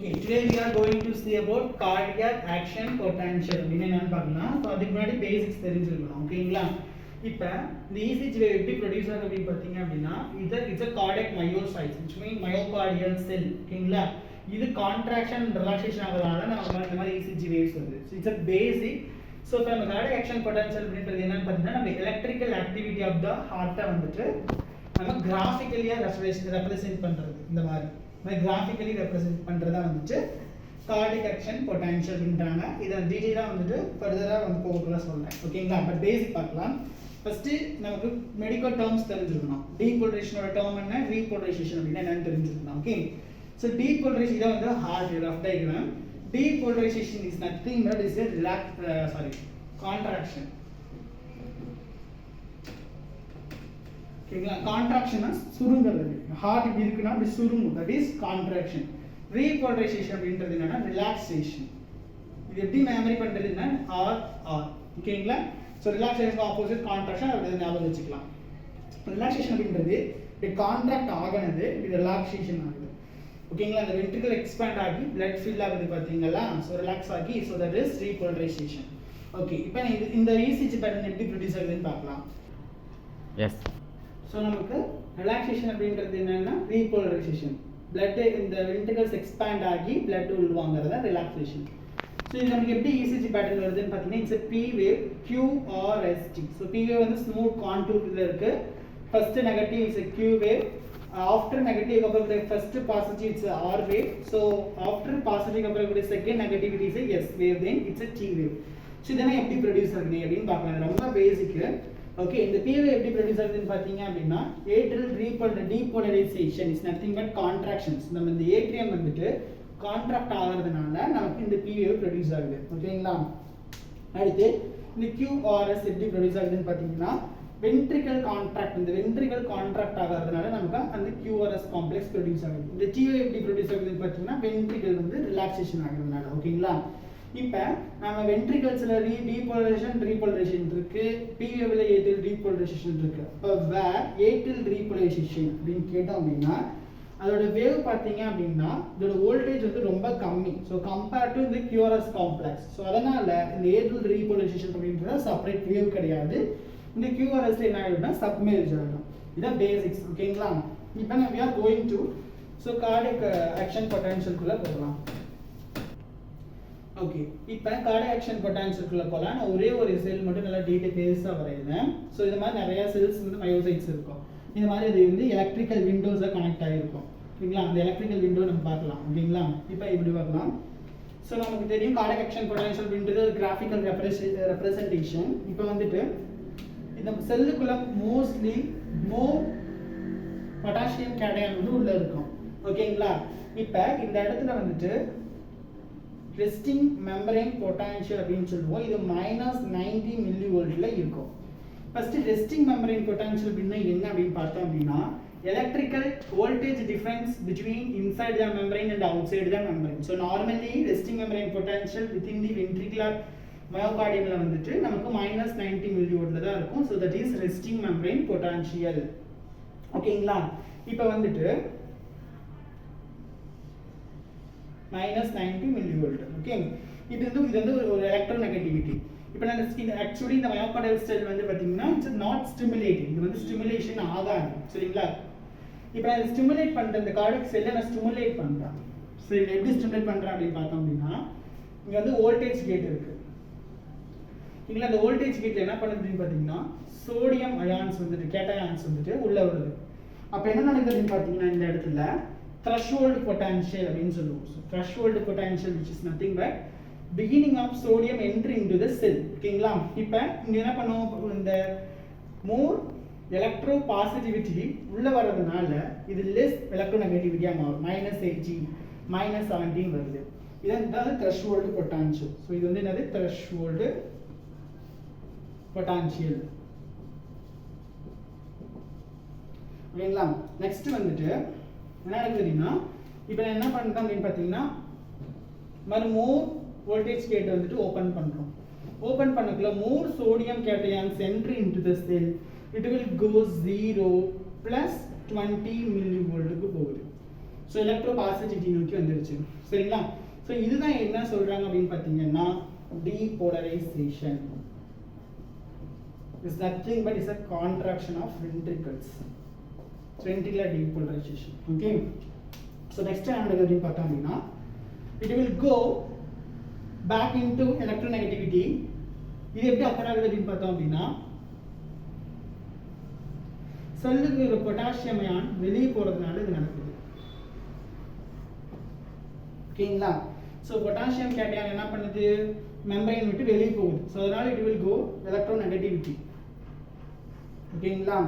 Okay, today we are going to see about cardiac action potential. அப்படின்னு என்னன்னு பார்க்கலாம் so அதுக்கு முன்னாடி பேசிக்ஸ் தெரிஞ்சிருக்கணும் ஓகேங்களா இப்போ இந்த ஈசிஜி வேவ் எப்படி ப்ரொடியூஸ் ஆகுது அப்படின்னு பார்த்தீங்க அப்படின்னா இது it's uh cardiac myocytes it's mean myocardial cell ஓகேங்களா இது கான்ட்ராக்ஷன் ரிலாக்ஸேஷன் ஆகிறதுனால நம்ம இந்த மாதிரி இசிஜி வேவ்ஸ் வருது so it's a basic so இப்போ நம்ம கார்டியக் ஆக்ஷன் பொட்டன்ஷியல் அப்படின்றது என்னன்னு பார்த்தீங்கன்னா நம்ம எலக்ட்ரிக்கல் ஆக்டிவிட்டி ஆஃப் த ஹார்ட்டை வந்துட்டு நம்ம கிராஃபிக்கலியாக ரெப்ரசென்ட் பண்ணுறது இந்த மாதிரி கிராஃபிக்கலி ரெப்ரசென்ட் பண்ணுறதா வந்துட்டு கார்டிக் ஆக்ஷன் பொட்டான்ஷியல் அப்படின்றாங்க இதை டீட்டெயிலாக வந்துட்டு ஃபர்தராக வந்து போகக்குள்ள சொல்கிறேன் ஓகேங்களா பட் பேசிக் பார்க்கலாம். ஃபஸ்ட்டு நமக்கு மெடிக்கல் டேர்ம்ஸ் தெரிஞ்சிருக்கணும். டீபோலரைசேஷனோட டேர்ம் என்ன? ரீபோலரைசேஷன் அப்படின்னா என்னன்னு தெரிஞ்சிருக்கணும். ஓகே ஸோ டீபோலரைசேஷன் இதை வந்து heart rough diagram depolarization is nothing but is a relax sorry contraction ஓகேங்களா? கான்ட்ராக்ஷனா சுருங்குறது. ஹார்ட் இப்படி இருக்குன்னா அப்படி சுருங்கும். தட் இஸ் கான்ட்ராக்ஷன் ரீபோலரைசேஷன் அப்படின்றது என்னன்னா ரிலாக்ஸேஷன் இது எப்படி மெமரி பண்றதுன்னா ஆர் ஆர் ஓகேங்களா? ஸோ ரிலாக்ஸேஷன் ஆப்போசிட் கான்ட்ராக்ஷன் அப்படி ஞாபகம் வச்சுக்கலாம். ரிலாக்ஸேஷன் அப்படின்றது இப்படி கான்ட்ராக்ட் ஆகினது இது ரிலாக்ஸேஷன் ஆகுது. ஓகேங்களா? அந்த வென்ட்ரிகல் எக்ஸ்பேண்ட் ஆகி பிளட் ஃபில் ஆகுது பார்த்தீங்களா? ஸோ ரிலாக்ஸ் ஆகி so that is repolarization okay இப்போ இது இந்த இசிஜி பேட்டர்ன் எப்படி ப்ரொடியூஸ் ஆகுதுன்னு பார்க்கலாம். எஸ் ஸோ நமக்கு ரிலாக்ஸேஷன் அப்படின்றது என்னென்னா ரீபோலரைசேஷன் பிளட்டு இந்த வென்ட்ரிகல்ஸ் எக்ஸ்பேண்ட் ஆகி பிளட் உள்வாங்கிறத ரிலாக்ஸேஷன் ஸோ இது நமக்கு எப்படி இசிஜி பேட்டர்ன் வருதுன்னு பார்த்தீங்கன்னா it's P wave QRST so P wave வந்து ஸ்மூத் கான்டூர் இதில் இருக்கு. First negative it's Q wave after negative அப்புறம் first positive it's R wave so after positive அப்புறம் கூட second negativity is S wave then it's T wave so இதெல்லாம் எப்படி produce ஆகுது அப்படின்னு பார்க்கலாம். ரொம்ப பேசிக்கு ஓகே இந்த பிஏவை எப்படி ப்ரொடியூஸ் ஆகுதுன்னு பார்த்தீங்க அப்படின்னா atrial repol depolarization is nothing but contractions நம்ம இந்த ஏட்ரியம் வந்துட்டு கான்ட்ராக்ட் ஆகிறதுனால நமக்கு இந்த பிஏவை ப்ரொடியூஸ் ஆகுது. ஓகேங்களா அடுத்து இந்த கியூஆர்எஸ் எப்படி ப்ரொடியூஸ் ஆகுதுன்னு பார்த்தீங்கன்னா வென்ட்ரிகல் கான்ட்ராக்ட் இந்த வென்ட்ரிகல் கான்ட்ராக்ட் ஆகிறதுனால நமக்கு அந்த கியூஆர்எஸ் காம்ப்ளெக்ஸ் ப்ரொடியூஸ் ஆகுது. இந்த டிஓ எப்படி ப்ரொடியூஸ் ஆகுதுன்னு பார்த்தீங்கன்னா வென்ட்ரிகல் வந்து ரிலாக்ஸேஷன் ஆகிறதுனால. ஓகேங்களா இப்போ நம்ம வென்ட்ரிகல்ஸில் ரீ டீபோலரைசேஷன் ரீபோலரைசேஷன் இருக்கு. பிவிஎவ்ல ஏட்டில் ரீபோலரைசேஷன் இருக்கு. இப்போ வே ஏட்டில் ரீபோலரைசேஷன் அப்படின்னு கேட்டோம் அப்படின்னா அதோட வேவ் பார்த்தீங்க அப்படின்னா இதோட வோல்டேஜ் வந்து ரொம்ப கம்மி. ஸோ கம்பேர்ட் டு இந்த கியூஆர்எஸ் காம்ப்ளெக்ஸ் ஸோ அதனால இந்த ஏட்டில் ரீபோலரைசேஷன் அப்படின்றது செப்பரேட் வேவ் கிடையாது. இந்த கியூஆர்எஸ்ல என்ன ஆகிடும்னா சப்மேஜ் ஆகிடும் இதான் பேசிக்ஸ் ஓகேங்களா இப்போ நம்ம are going to so cardiac action பொட்டன்ஷியல்குள்ளே போகலாம். ஓகே இப்போ கார்டாக்ஷன் ஆக்ஷன் போகலாம் நான் ஒரே ஒரு செல் மட்டும் நல்லா டீட்டெயில் பெருசாக வரையிறேன். ஸோ இது மாதிரி நிறையா செல்ஸ் வந்து மயோசைட்ஸ் இருக்கும். இந்த மாதிரி இது வந்து எலக்ட்ரிக்கல் விண்டோஸை கனெக்ட் ஆகிருக்கும் ஓகேங்களா அந்த எலக்ட்ரிக்கல் விண்டோ நம்ம பார்க்கலாம். ஓகேங்களா இப்போ இப்படி பார்க்கலாம். ஸோ நமக்கு தெரியும் கார்டு ஆக்ஷன் பொட்டான்ஷியல் அப்படின்றது ஒரு கிராஃபிக்கல் ரெப்ரசன்டேஷன் இப்போ வந்துட்டு இந்த செல்லுக்குள்ள மோஸ்ட்லி மோ பொட்டாசியம் கேடையான் வந்து உள்ளே இருக்கும். ஓகேங்களா இப்போ இந்த இடத்துல வந்துட்டு ரெஸ்டிங் மெம்பரைன் பொட்டான்ஷியல் அப்படின்னு சொல்லுவோம். இது மைனஸ் நைன்டி மில்லி வோல்ட்ல இருக்கும். ஃபர்ஸ்ட் ரெஸ்டிங் மெம்பரைன் பொட்டான்ஷியல் அப்படின்னா என்ன அப்படின்னு பார்த்தோம் அப்படின்னா electrical voltage difference between inside the membrane and outside the membrane so normally resting membrane potential in the ventricular மயோகார்டியம்ல வந்துட்டு நமக்கு மைனஸ் நைன்டி மில்லி தான் இருக்கும். So that is resting membrane potential ஓகேங்களா இப்போ வந்துட்டு minus ninety milli volt okay இது வந்து இது வந்து ஒரு எலக்ட்ரோ நெகட்டிவிட்டி இப்போ நான் இந்த ஆக்சுவலி இந்த மயோகார்டியல் செல் வந்து பார்த்தீங்கன்னா இட்ஸ் நாட் ஸ்டிமுலேட்டிங் இது வந்து ஸ்டிமுலேஷன் ஆகாது. சரிங்களா? இப்போ நான் ஸ்டிமுலேட் பண்ணுற இந்த கார்டக் செல்லை நான் ஸ்டிமுலேட் பண்ணுறேன் சரி இதை எப்படி ஸ்டிமுலேட் பண்ணுறேன் அப்படின்னு பார்த்தோம் அப்படின்னா இங்கே வந்து வோல்டேஜ் கேட் இருக்கு. சரிங்களா அந்த வோல்டேஜ் கேட்டில் என்ன பண்ணுதுன்னு பார்த்தீங்கன்னா சோடியம் அயான்ஸ் வந்துட்டு கேட்டயான்ஸ் வந்துட்டு உள்ளே வருது. அப்போ என்ன நடக்குதுன்னு பார்த்தீங்கன்னா இந்த இடத்துல threshold potential அப்படின்னு சொல்லுவோம். So threshold potential which is nothing but beginning of sodium entry into the cell. ஓகேங்களா இப்போ இங்கே என்ன பண்ணுவோம்? இந்த மோர் எலக்ட்ரோ பாசிட்டிவிட்டி உள்ள வர்றதுனால இது லெஸ் எலக்ட்ரோ நெகட்டிவிட்டியாக மாறும். மைனஸ் எயிட்டி மைனஸ் செவன்டீன் வருது. இதான் threshold potential. ஸோ இது வந்து என்னது? Threshold potential. ஓகேங்களா? நெக்ஸ்ட் வந்துட்டு என்ன நடக்குது தெரியுமா? இப்போ நான் என்ன பண்ணுறேன் அப்படின்னு பார்த்தீங்கன்னா மறு மோர் வோல்டேஜ் கேட் வந்துட்டு ஓப்பன் பண்ணுறோம் open பண்ணக்குள்ள more sodium cations entry into the cell it will go zero plus twenty milli வோல்ட்டுக்கு போகுது. ஸோ எலக்ட்ரோ பாசிட்டிவிட்டி நோக்கி வந்துருச்சு. சரிங்களா? ஸோ இதுதான் என்ன சொல்கிறாங்க அப்படின்னு பார்த்தீங்கன்னா depolarization is nothing but is uh contraction of ventricles. So ventricular okay so next next time என்ன அப்படின்னு பார்த்தோம் அப்படின்னா go back in back into negativity இது எப்படி அக்கர் ஆகுது அப்படின்னு பார்த்தோம் அப்படின்னா செல்லுக்கு ஒரு பொட்டாசியம் அயான் வெளியே போகிறதுனால இது நடக்குது. ஓகேங்களா? ஸோ பொட்டாசியம் கேட்டையான் என்ன பண்ணுது? மெம்பரைன் விட்டு வெளியே போகுது. ஸோ அதனால it will go electro negativity ஓகேங்களா?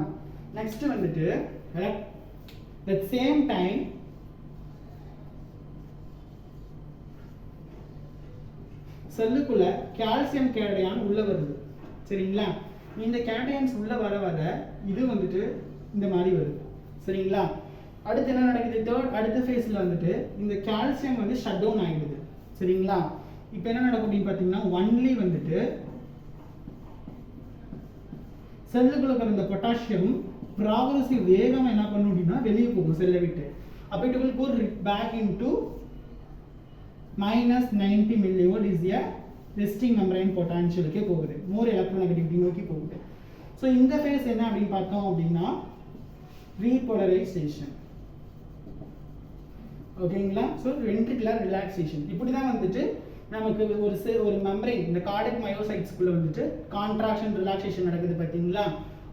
நெக்ஸ்ட் வந்துட்டு தட் சேம் டைம் செல்லுக்குள்ள கால்சியம் கேடையான் உள்ள வருது. சரிங்களா? இந்த கேடையான்ஸ் உள்ள வர வர இது வந்துட்டு இந்த மாதிரி வருது. சரிங்களா? அடுத்து என்ன நடக்குது? தேர்ட் அடுத்த ஃபேஸ்ல வந்துட்டு இந்த கால்சியம் வந்து ஷட் டவுன் ஆகிடுது சரிங்களா? இப்போ என்ன நடக்கும் அப்படின்னு பார்த்தீங்கன்னா ஒன்லி வந்துட்டு செல்லுக்குள்ள இருக்கிற இந்த பொட்டாசியம் ப்ராக்ரஸிவ் வேகம் என்ன பண்ணும் அப்படின்னா வெளியே போகும் செல்லை விட்டு. அப்போ it will go back into minus ninety millivolt is a resting membrane பொட்டான்ஷியலுக்கே போகுது. மோர் எலக்ட்ரோநெகட்டிவிட்டி நோக்கி போகுது. ஸோ இந்த ஃபேஸ் என்ன அப்படின்னு பார்த்தோம் அப்படின்னா ரீபோலரைசேஷன் ஓகேங்களா ஸோ வென்ட்ரிகுலர் ரிலாக்ஸேஷன் இப்படி தான் வந்துட்டு நமக்கு ஒரு செ ஒரு மெம்பரைன் இந்த கார்டிக் மயோசைட்ஸ்குள்ளே வந்துட்டு கான்ட்ராக்ஷன் ரிலாக்ஸேஷன் நடக்குது பார்த்தீங்களா?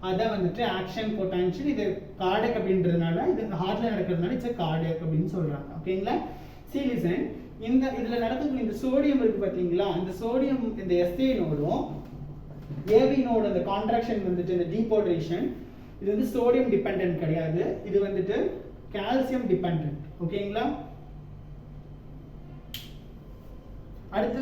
அதை வந்துட்டு ஆக்ஷன் பொட்டான்ஷியல் இது கார்டக் அப்படின்றதுனால இது ஹார்ட்ல நடக்கிறதுனால இட்ஸ் கார்டக் அப்படின்னு சொல்றாங்க. ஓகேங்களா சீலிசன் இந்த இதுல நடக்கக்கூடிய இந்த சோடியம் இருக்கு பார்த்தீங்களா? இந்த சோடியம் இந்த எஸ்ஏ நோடும் ஏவி அந்த கான்ட்ராக்ஷன் வந்துட்டு இந்த டீபோட்ரேஷன் இது வந்து சோடியம் டிபெண்டன்ட் கிடையாது. இது வந்துட்டு கால்சியம் டிபெண்டன்ட் ஓகேங்களா அடுத்து